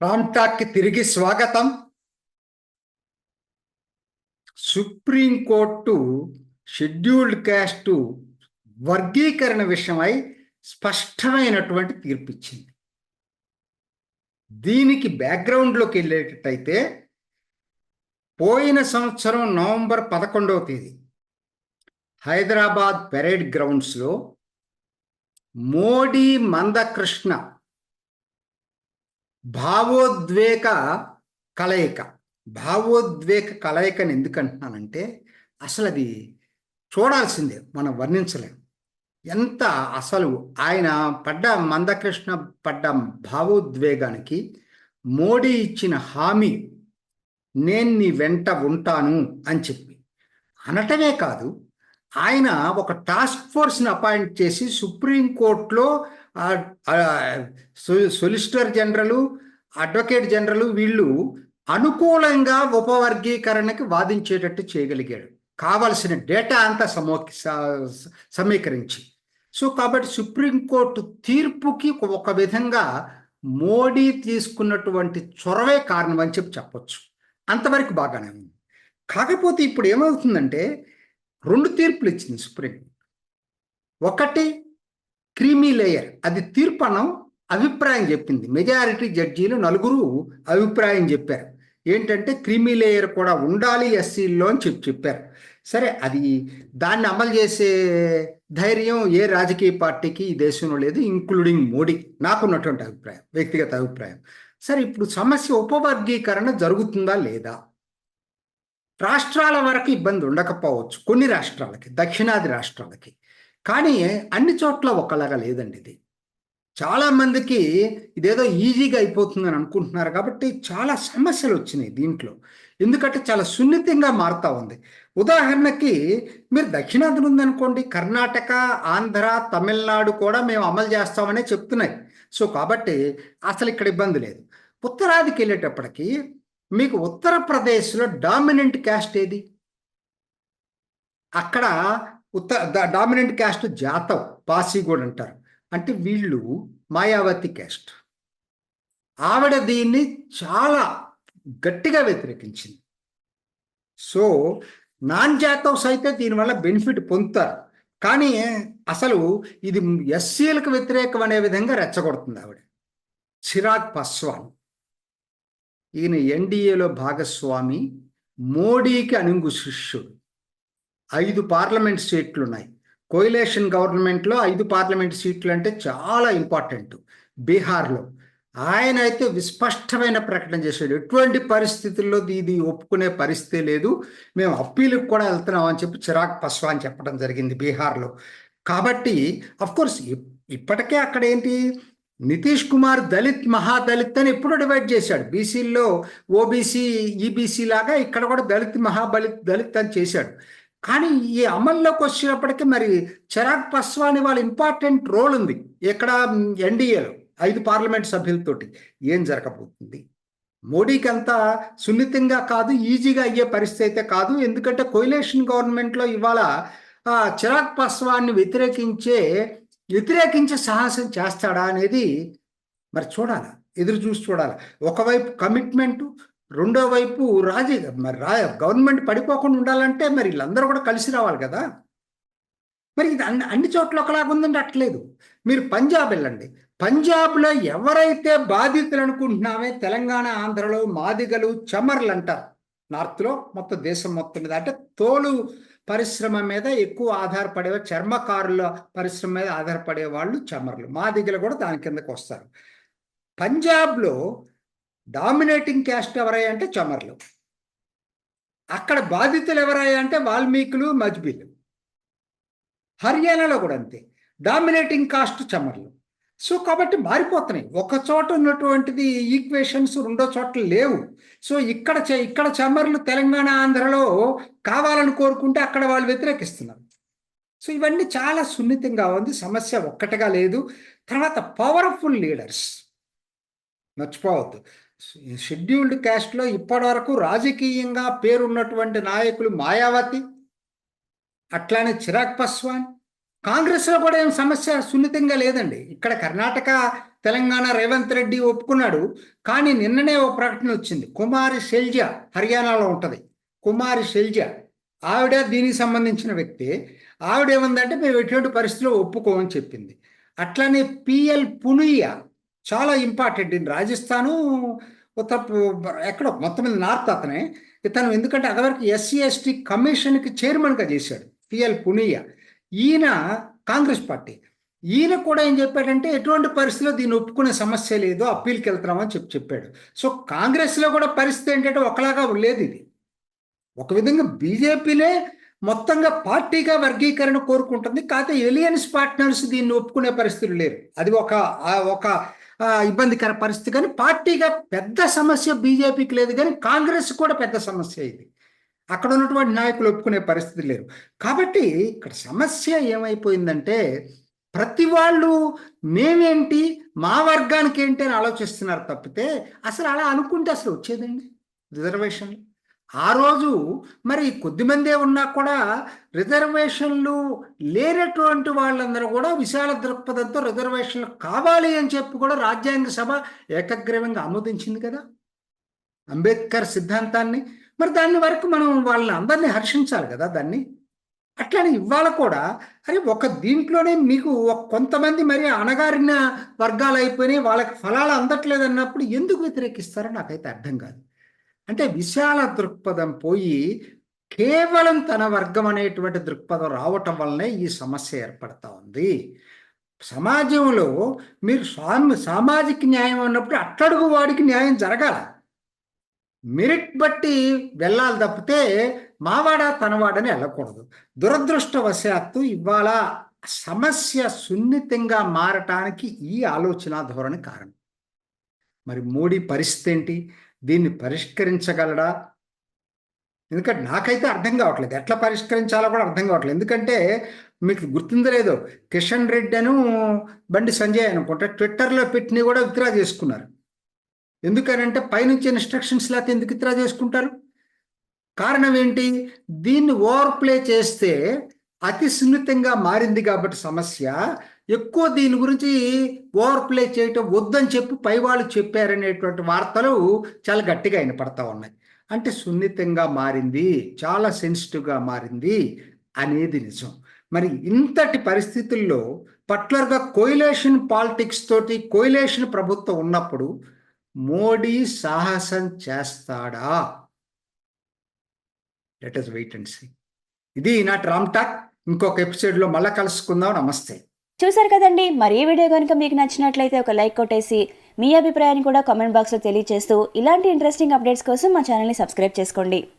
రామ్టాక్కి తిరిగి స్వాగతం. Supreme court scheduled caste వర్గీకరణ విషయమై స్పష్టమైనటువంటి తీర్పు ఇచ్చింది దీనికి బ్యాక్గ్రౌండ్లోకి వెళ్ళేటట్టయితే పోయిన సంవత్సరం నవంబర్ పదకొండవ తేదీ హైదరాబాద్ పెరేడ్ గ్రౌండ్స్లో మోడీ మందకృష్ణ భావోద్వేగ కలయిక. భావోద్వేగ కలయికని ఎందుకంటున్నానంటే అసలు అది చూడాల్సిందే మనం వర్ణించలేం. ఎంత అసలు ఆయన పడ్డ మందకృష్ణ పడ్డ భావోద్వేగానికి మోడీ ఇచ్చిన హామీ నేను నీ వెంట ఉంటాను అని చెప్పి. అనటమే కాదు ఆయన ఒక టాస్క్ ఫోర్స్ని అపాయింట్ చేసి సుప్రీంకోర్టులో సొలిసిటర్ జనరల్ అడ్వకేట్ జనరల్ వీళ్ళు అనుకూలంగా ఉపవర్గీకరణకి వాదించేటట్టు చేయగలిగాడు. కావలసిన డేటా అంతా సమో సమీకరించి. సో కాబట్టి సుప్రీంకోర్టు తీర్పుకి ఒక విధంగా మోడీ తీసుకున్నటువంటి చొరవే కారణం అని చెప్పి చెప్పొచ్చు. అంతవరకు బాగానే ఉంది. కాకపోతే ఇప్పుడు ఏమవుతుందంటే రెండు తీర్పులు ఇచ్చింది సుప్రీం ఒకటి క్రీమీ లేయర్ అది తీర్పు అనం అభిప్రాయం చెప్పింది. మెజారిటీ జడ్జీలు నలుగురు అభిప్రాయం చెప్పారు. ఏంటంటే క్రీమీ లేయర్ కూడా ఉండాలి ఎస్సీల్లో అని చెప్పి చెప్పారు. సరే అది దాన్ని అమలు చేసే ధైర్యం ఏ రాజకీయ పార్టీకి ఈ దేశంలో లేదు ఇంక్లూడింగ్ మోడీ. నాకున్నటువంటి అభిప్రాయం వ్యక్తిగత అభిప్రాయం. సరే ఇప్పుడు సమస్య ఉపవర్గీకరణ జరుగుతుందా లేదా? రాష్ట్రాల వరకు ఇబ్బంది ఉండకపోవచ్చు. కొన్ని రాష్ట్రాలకి దక్షిణాది రాష్ట్రాలకి. కానీ అన్ని చోట్ల ఒకలాగా లేదండి ఇది. చాలామందికి ఇదేదో ఈజీగా అయిపోతుందని అనుకుంటున్నారు కాబట్టి చాలా సమస్యలు వచ్చినాయి దీంట్లో. ఎందుకంటే చాలా సున్నితంగా మారుతూ ఉంది. ఉదాహరణకి మీరు దక్షిణాది ఉందనుకోండి కర్ణాటక ఆంధ్ర తమిళనాడు కూడా మేము అమలు చేస్తామనే చెప్తున్నాయి. సో కాబట్టి అసలు ఇక్కడ ఇబ్బంది లేదు. ఉత్తరాదికి వెళ్ళేటప్పటికి మీకు ఉత్తరప్రదేశ్లో డామినెంట్ క్యాస్ట్ ఏది? అక్కడ ఉత్తర డామినెంట్ క్యాస్ట్ జాతవ్ పాసి అంటారు. అంటే వీళ్ళు మాయావతి క్యాస్ట్. ఆవిడ దీన్ని చాలా గట్టిగా వ్యతిరేకించింది. సో నాన్ జాతవ్స్ అయితే దీనివల్ల బెనిఫిట్ పొందుతారు. కానీ అసలు ఇది ఎస్సీలకు వ్యతిరేకం అనే విధంగా రెచ్చగొడుతుంది ఆవిడ. చిరాగ్ పస్వాన్. ఈయన ఎన్డీఏలో భాగస్వామి మోడీకి అనుంగు శిష్యుడు. ఐదు పార్లమెంట్ సీట్లు ఉన్నాయి కోయిలేషన్ గవర్నమెంట్లో ఐదు పార్లమెంట్ సీట్లు అంటే చాలా ఇంపార్టెంట్ బీహార్లో. ఆయన అయితే విస్పష్టమైన ప్రకటన చేశాడు. ఎటువంటి పరిస్థితుల్లో ఇది ఒప్పుకునే పరిస్థితి లేదు. మేము అప్పీలకు కూడా వెళ్తున్నాం అని చెప్పి చిరాగ్ పస్వాన్ చెప్పడం జరిగింది బీహార్లో. కాబట్టి అఫ్కోర్స్ ఇప్పటికే అక్కడ ఏంటి నితీష్ కుమార్ దళిత్ మహాదళిత్ అని ఎప్పుడో డివైడ్ చేశాడు. బీసీల్లో ఓబీసీ ఈబీసీ లాగా ఇక్కడ కూడా దళిత్ మహాబలిత్ దళిత్ అని చేశాడు. కానీ ఈ అమల్లోకి వచ్చినప్పటికీ మరి చిరాగ్ పస్వాని వాళ్ళ ఇంపార్టెంట్ రోల్ ఉంది. ఇక్కడ ఎన్డీఏలో ఐదు పార్లమెంట్ సభ్యులతోటి. ఏం జరగబోతుంది? మోడీకి అంతా సున్నితంగా కాదు ఈజీగా అయ్యే పరిస్థితి అయితే కాదు. ఎందుకంటే కోయిలేషన్ గవర్నమెంట్లో ఇవాళ చిరాగ్ పస్వాన్ని వ్యతిరేకించే వ్యతిరేకించే సాహసం చేస్తాడా అనేది మరి చూడాలి ఎదురు చూసి చూడాలి. ఒకవైపు కమిట్మెంటు రెండో వైపు రాజీ మరి రా గవర్నమెంట్ పడిపోకుండా ఉండాలంటే మరి వీళ్ళందరూ కూడా కలిసి రావాలి కదా. మరి ఇది అన్ని అన్ని చోట్ల ఒకలాగా ఉందంటే అట్లేదు. మీరు పంజాబ్ వెళ్ళండి. పంజాబ్లో ఎవరైతే బాధితులు అనుకుంటున్నామే తెలంగాణ ఆంధ్రలో మాదిగలు చమర్లు అంటారు. నార్త్లో మొత్తం దేశం మొత్తం మీద అంటే తోలు పరిశ్రమ మీద ఎక్కువ ఆధారపడే చర్మకారుల పరిశ్రమ మీద ఆధారపడే వాళ్ళు చమర్లు దగ్గర కూడా దాని కిందకు వస్తారు. పంజాబ్లో డామినేటింగ్ క్యాస్ట్ ఎవరయ్యా అంటే చమర్లు అక్కడ బాధితులు ఎవరయ్యా అంటే వాల్మీకులు మజ్బీలు. హర్యానాలో కూడా అంతే. డామినేటింగ్ కాస్ట్ చమర్లు సో కాబట్టి మారిపోతున్నాయి. ఒక చోట ఉన్నటువంటిది ఈక్వేషన్స్ రెండో చోట్ల లేవు. సో ఇక్కడ ఇక్కడ చమర్లు తెలంగాణ ఆంధ్రలో కావాలని కోరుకుంటే అక్కడ వాళ్ళు వ్యతిరేకిస్తున్నారు. సో ఇవన్నీ చాలా సున్నితంగా ఉంది. సమస్య ఒక్కటిగా లేదు. తర్వాత పవర్ఫుల్ లీడర్స్ మర్చిపోవద్దు. షెడ్యూల్డ్ క్యాస్ట్లో ఇప్పటివరకు రాజకీయంగా పేరున్నటువంటి నాయకులు మాయావతి అట్లానే చిరాగ్ పస్వాన్ కాంగ్రెస్లో కూడా ఏం సమస్య సున్నితంగా లేదండి. ఇక్కడ కర్ణాటక తెలంగాణ రేవంత్ రెడ్డి ఒప్పుకున్నాడు. కానీ నిన్ననే ఓ ప్రకటన వచ్చింది. కుమారి శైల్జ హర్యానాలో ఉంటుంది. కుమారి శైల్జ ఆవిడ దీనికి సంబంధించిన వ్యక్తి. ఆవిడ ఏమందంటే మేము ఎటువంటి పరిస్థితిలో ఒప్పుకోమని చెప్పింది. అట్లానే పిఎల్ పునుయ్య చాలా ఇంపార్టెంట్. ఇన్ రాజస్థాను ఉత్తర ఎక్కడో మొత్తం మీద నార్త్ అతనే. ఇతను ఎందుకంటే అదివరకు ఎస్సీ ఎస్టీ కమిషన్కి చైర్మన్గా చేశాడు. పిఎల్ పునియా ఈయన కాంగ్రెస్ పార్టీ. ఈయన కూడా ఏం చెప్పాడంటే ఎటువంటి పరిస్థితిలో దీన్ని ఒప్పుకునే సమస్య లేదు అప్పీల్కి వెళ్తున్నామని చెప్పి చెప్పాడు. సో కాంగ్రెస్లో కూడా పరిస్థితి ఏంటంటే ఒకలాగా లేదు ఇది. ఒక విధంగా బీజేపీనే మొత్తంగా పార్టీగా వర్గీకరణ కోరుకుంటుంది కాకపోతే ఎలియన్స్ పార్ట్నర్స్ దీన్ని ఒప్పుకునే పరిస్థితులు లేరు. అది ఒక ఒక ఇబ్బందికర పరిస్థితి. కానీ పార్టీగా పెద్ద సమస్య బీజేపీకి లేదు కానీ కాంగ్రెస్ కూడా పెద్ద సమస్య ఇది. అక్కడ ఉన్నటువంటి నాయకులు ఒప్పుకునే పరిస్థితి లేరు కాబట్టి ఇక్కడ సమస్య ఏమైపోయిందంటే ప్రతి వాళ్ళు మేమేంటి మా వర్గానికి ఏంటి అని ఆలోచిస్తున్నారు తప్పితే అసలు అలా అనుకుంటే అసలు వచ్చేదండి రిజర్వేషన్లు ఆ రోజు మరి కొద్దిమందే ఉన్నా కూడా రిజర్వేషన్లు లేనటువంటి వాళ్ళందరూ కూడా విశాల దృక్పథంతో రిజర్వేషన్లు కావాలి అని చెప్పి కూడా రాజ్యాంగ సభ ఏకగ్రీవంగా ఆమోదించింది కదా. అంబేద్కర్ సిద్ధాంతాన్ని మరి దాని వరకు మనం వాళ్ళని అందరినీ హర్షించాలి కదా దాన్ని. అట్లానే ఇవాళ కూడా అరే ఒక దీంట్లోనే మీకు కొంతమంది మరి అణగారిన వర్గాలు అయిపోయినాయి వాళ్ళకి ఫలాలు అందట్లేదు అన్నప్పుడు ఎందుకు వ్యతిరేకిస్తారో నాకైతే అర్థం కాదు. అంటే విశాల దృక్పథం పోయి కేవలం తన వర్గం అనేటువంటి దృక్పథం రావటం వల్లనే ఈ సమస్య ఏర్పడతా ఉంది. సమాజంలో మీరు సామ సామాజిక న్యాయం అన్నప్పుడు అట్టడుగు వాడికి న్యాయం జరగాల. మెరిట్ బట్టి వెళ్ళాలి తప్పితే మావాడ తనవాడని వెళ్ళకూడదు. దురదృష్టవశాత్తు ఇవాళ సమస్య సున్నితంగా మారటానికి ఈ ఆలోచన ధోరణి కారణం. మరి మోడీ పరిస్థితి ఏంటి? దీన్ని పరిష్కరించగలడా? ఎందుకంటే నాకైతే అర్థం కావట్లేదు. ఎట్లా పరిష్కరించాలో కూడా అర్థం కావట్లేదు. ఎందుకంటే మీకు గుర్తుందో కిషన్ రెడ్డి అను బండి సంజయ్ అనుకుంటే ట్విట్టర్లో పెట్టినవి కూడా విత్డ్రా చేసుకున్నారు. ఎందుకనంటే పైనుంచి ఇన్స్ట్రక్షన్స్ లేకపోతే ఎందుకు విత్డ్రా చేసుకుంటారు? కారణం ఏంటి? దీన్ని ఓవర్ ప్లే చేస్తే అతి సున్నితంగా మారింది కాబట్టి సమస్య. ఎక్కువ దీని గురించి ఓవర్ ప్లే చేయటం వద్దని చెప్పి పై వాళ్ళు చెప్పారనేటువంటి వార్తలు చాలా గట్టిగా వినపడతా ఉన్నాయి. అంటే సున్నితంగా మారింది చాలా సెన్సిటివ్గా మారింది అనేది నిజం. మరి ఇంతటి పరిస్థితుల్లో పట్లర్గా కోయిలేషన్ పాలిటిక్స్ తోటి కోయిలేషన్ ప్రభుత్వం ఉన్నప్పుడు మోడీ సాహసం చేస్తాడా? Let us wait and see ఇది ఈనాటి రామ్ టాక్. ఇంకొక ఎపిసోడ్లో మళ్ళీ కలుసుకుందాం. నమస్తే. చూసారు కదండి. మరి ఈ వీడియో కనుక మీకు నచ్చినట్లయితే ఒక లైక్ కొట్టేసి మీ అభిప్రాయాన్ని కూడా కామెంట్ బాక్స్లో తెలియజేస్తూ ఇలాంటి ఇంట్రెస్టింగ్ అప్డేట్స్ కోసం మా ఛానల్ని సబ్స్క్రైబ్ చేసుకోండి.